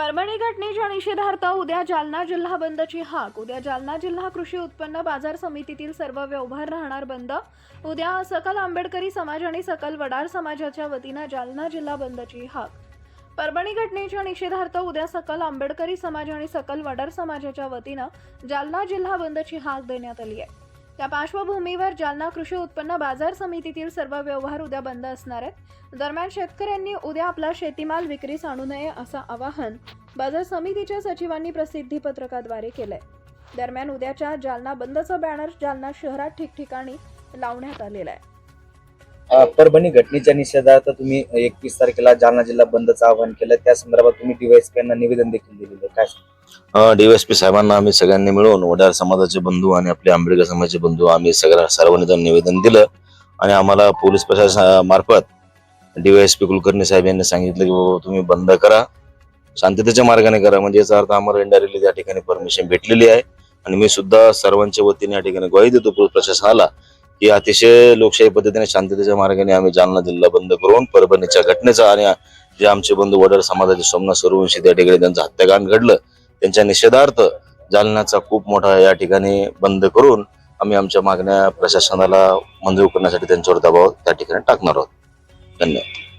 परभणी घटनेच्या निषेधार्थ उद्या जालना जिल्हा बंदची हाक. उद्या जालना जिल्हा कृषी उत्पन्न बाजार समितीतील सर्व व्यवहार राहणार बंद. उद्या सकल आंबेडकरी समाज आणि सकल वडार समाजाच्या वतीनं जालना जिल्हा बंदची हाक. परभणी घटनेच्या निषेधार्थ उद्या सकल आंबेडकरी समाज आणि सकल वडार समाजाच्या वतीनं जालना जिल्हा बंदची हाक देण्यात आली आहे. त्या पार्श्वभूमीवर जालना कृषी उत्पन्न बाजार समितीतील सर्व व्यवहार उद्या बंद असणार आहेत. दरम्यान शेतकऱ्यांनी उद्या आपला शेतीमाल विक्रीस आणू नये असं आवाहन बाजार समितीच्या सचिवांनी प्रसिद्धी पत्रकाद्वारे केलंय. दरम्यान उद्याच्या जालना बंदचं बॅनर जालना शहरात ठिकठिकाणी लावण्यात आलेला आहे. परभणी घटनेच्या निषेधार्थ तुम्ही एकवीस तारखेला जालना जिल्हा बंदचं आवाहन केलं. त्या संदर्भात तुम्ही डीवायएसपी यांना निवेदन देखील दिलेलं आहे. काय डीवायसपी साहेबांना आम्ही सगळ्यांनी मिळून वडार समाजाचे बंधू आणि आपले आंबेडकर समाजाचे बंधू आम्ही सगळ्या सर्वांनी निवेदन दिलं आणि आम्हाला पोलीस प्रशासनामार्फत डीवायएसपी कुलकर्णी साहेब यांनी सांगितलं की बाबा तुम्ही बंद करा शांततेच्या मार्गाने करा. म्हणजे याचा अर्थ आम्हाला इंडायरेक्टली त्या ठिकाणी परमिशन भेटलेली आहे. आणि मी सुद्धा सर्वांच्या वतीने या ठिकाणी ग्वाही देतो. पोलीस प्रशासनाला की अतिशय लोकशाही पद्धतीने शांततेच्या मार्गाने आम्ही जालना जिल्हा बंद करून परभणीच्या घटनेचा आणि जे आमचे बंधू वडार समाजाचे सोमनाथ सर्वंशी त्या ठिकाणी त्यांचं हत्याकांड घडलं. त्यांच्या निषेधार्थ जालन्याचा खूप मोठा या ठिकाणी बंद करून आम्ही आमच्या मागण्या प्रशासनाला मंजूर करण्यासाठी त्यांच्यावर दबाव त्या ठिकाणी टाकणार आहोत. धन्यवाद.